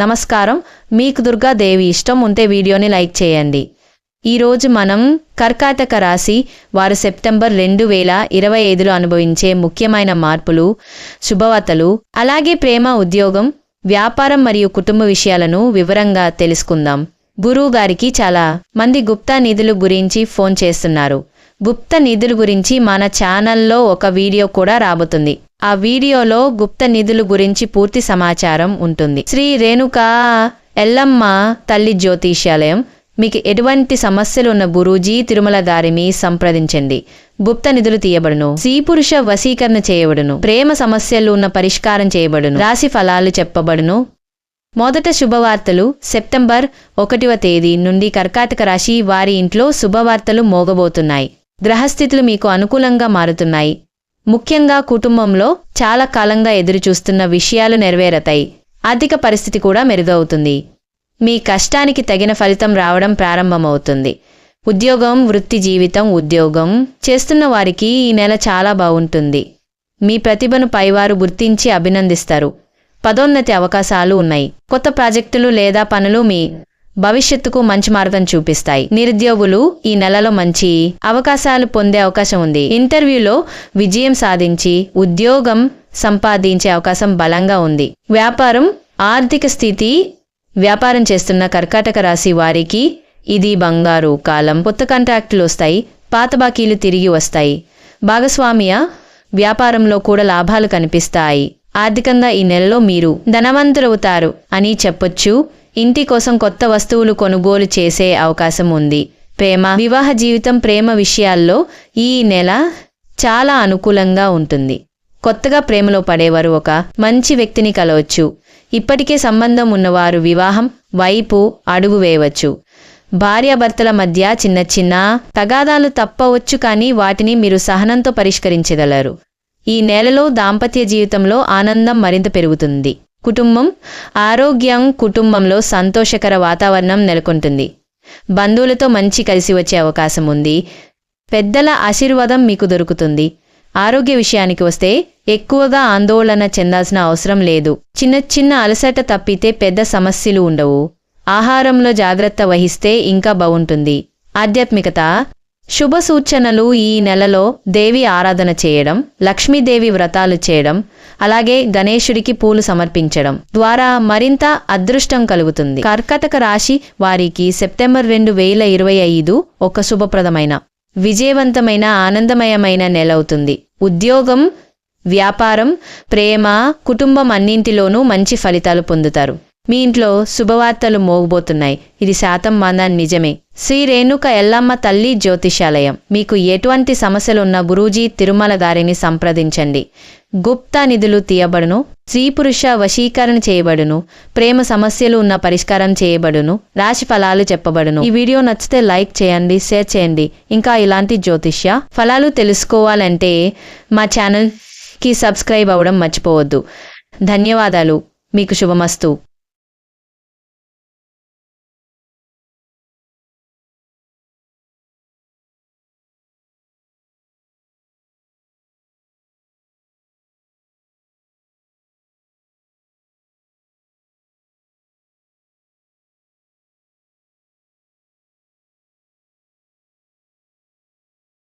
నమస్కారం. మీకు దుర్గాదేవి ఇష్టం ఉంటే వీడియోని లైక్ చేయండి. ఈరోజు మనం కర్కాటక రాశి వారు సెప్టెంబర్ రెండు వేల ఇరవై ఐదులో అనుభవించే ముఖ్యమైన మార్పులు శుభవార్తలు అలాగే ప్రేమ ఉద్యోగం వ్యాపారం మరియు కుటుంబ విషయాలను వివరంగా తెలుసుకుందాం. గురువు గారికి చాలా మంది గుప్తా నిధులు గురించి ఫోన్ చేస్తున్నారు. గుప్త నిధులు గురించి మన ఛానల్లో ఒక వీడియో కూడా రాబోతుంది. ఆ వీడియోలో గుప్త నిధుల గురించి పూర్తి సమాచారం ఉంటుంది. శ్రీ రేణుకా ఎల్లమ్మ తల్లి జ్యోతిష్యాలయం మీకు ఎటువంటి సమస్యలు ఉన్న గురూజీ తిరుమల దారిని సంప్రదించండి. గుప్త నిధులు తీయబడును. స్త్రీ పురుష వశీకరణ చేయబడును. ప్రేమ సమస్యలు ఉన్న పరిష్కారం చేయబడును. రాశి ఫలాలు చెప్పబడును. మొదట శుభవార్తలు. సెప్టెంబర్ ఒకటివ తేదీ నుండి కర్కాటక రాశి వారి ఇంట్లో శుభవార్తలు మోగబోతున్నాయి. గ్రహస్థితులు మీకు అనుకూలంగా మారుతున్నాయి. ముఖ్యంగా కుటుంబంలో చాలా కాలంగా ఎదురుచూస్తున్న విషయాలు నెరవేరతాయి. ఆర్థిక పరిస్థితి కూడా మెరుగవుతుంది. మీ కష్టానికి తగిన ఫలితం రావడం ప్రారంభమవుతుంది. ఉద్యోగం వృత్తి జీవితం ఉద్యోగం చేస్తున్న వారికి ఈ నెల చాలా బాగుంటుంది. మీ ప్రతిభను పైవారు గుర్తించి అభినందిస్తారు. పదోన్నతి అవకాశాలు ఉన్నాయి. కొత్త ప్రాజెక్టులు లేదా పనులు మీ భవిష్యత్తుకు మంచి మార్గం చూపిస్తాయి. నిరుద్యోగులు ఈ నెలలో మంచి అవకాశాలు పొందే అవకాశం ఉంది. ఇంటర్వ్యూలో విజయం సాధించి ఉద్యోగం సంపాదించే అవకాశం బలంగా ఉంది. వ్యాపారం ఆర్థిక స్థితి వ్యాపారం చేస్తున్న కర్కాటక రాశి వారికి ఇది బంగారు కాలం. కొత్త కాంట్రాక్టులు వస్తాయి పాత బాకీలు తిరిగి వస్తాయి. భాగస్వామ్య వ్యాపారంలో కూడా లాభాలు కనిపిస్తాయి. ఆర్థికంగా ఈ నెలలో మీరు ధనవంతులవుతారు అని చెప్పొచ్చు. ఇంటి కోసం కొత్త వస్తువులు కొనుగోలు చేసే అవకాశం ఉంది. ప్రేమ వివాహ జీవితం ప్రేమ విషయాల్లో ఈ నెల చాలా అనుకూలంగా ఉంటుంది. కొత్తగా ప్రేమలో పడేవారు ఒక మంచి వ్యక్తిని కలవచ్చు. ఇప్పటికే సంబంధం ఉన్నవారు వివాహం వైపు అడుగు వేయవచ్చు. భార్యాభర్తల మధ్య చిన్న చిన్న తగాదాలు తప్పవచ్చు కానీ వాటిని మీరు సహనంతో పరిష్కరించగలరు. ఈ నెలలో దాంపత్య జీవితంలో ఆనందం మరింత పెరుగుతుంది. కుటుంబం ఆరోగ్యం కుటుంబంలో సంతోషకర వాతావరణం నెలకొంటుంది. బంధువులతో మంచి కలిసి వచ్చే అవకాశం ఉంది. పెద్దల ఆశీర్వాదం మీకు దొరుకుతుంది. ఆరోగ్య విషయానికి వస్తే ఎక్కువగా ఆందోళన చెందాల్సిన అవసరం లేదు. చిన్న చిన్న అలసట తప్పితే పెద్ద సమస్యలు ఉండవు. ఆహారంలో జాగ్రత్త వహిస్తే ఇంకా బాగుంటుంది. ఆధ్యాత్మికత శుభ సూచనలు ఈ నెలలో దేవి ఆరాధన చేయడం లక్ష్మీదేవి వ్రతాలు చేయడం అలాగే గణేశుడికి పూలు సమర్పించడం ద్వారా మరింత అదృష్టం కలుగుతుంది. కర్కటక రాశి వారికి సెప్టెంబర్ రెండు వేల ఇరవై ఐదు ఒక శుభప్రదమైన విజయవంతమైన ఆనందమయమైన నెలవుతుంది ఉద్యోగం వ్యాపారం ప్రేమ కుటుంబం అన్నింటిలోనూ మంచి ఫలితాలు పొందుతారు. మీ ఇంట్లో శుభవార్తలు మోగబోతున్నాయి. ఇది శాతం మందాన్ని నిజమే. శ్రీ రేణుక ఎల్లమ్మ తల్లి జ్యోతిషాలయం. మీకు ఎటువంటి సమస్యలున్న గురూజీ తిరుమల గారిని సంప్రదించండి. గుప్త నిధులు తీయబడును. స్త్రీ పురుష వశీకరణ చేయబడును. ప్రేమ సమస్యలు ఉన్న పరిష్కారం చేయబడును. రాశి ఫలాలు చెప్పబడును. ఈ వీడియో నచ్చితే లైక్ చేయండి షేర్ చేయండి. ఇంకా ఇలాంటి జ్యోతిష్య ఫలాలు తెలుసుకోవాలంటే మా ఛానల్కి సబ్స్క్రైబ్ అవ్వడం మర్చిపోవద్దు. ధన్యవాదాలు. మీకు శుభమస్తు.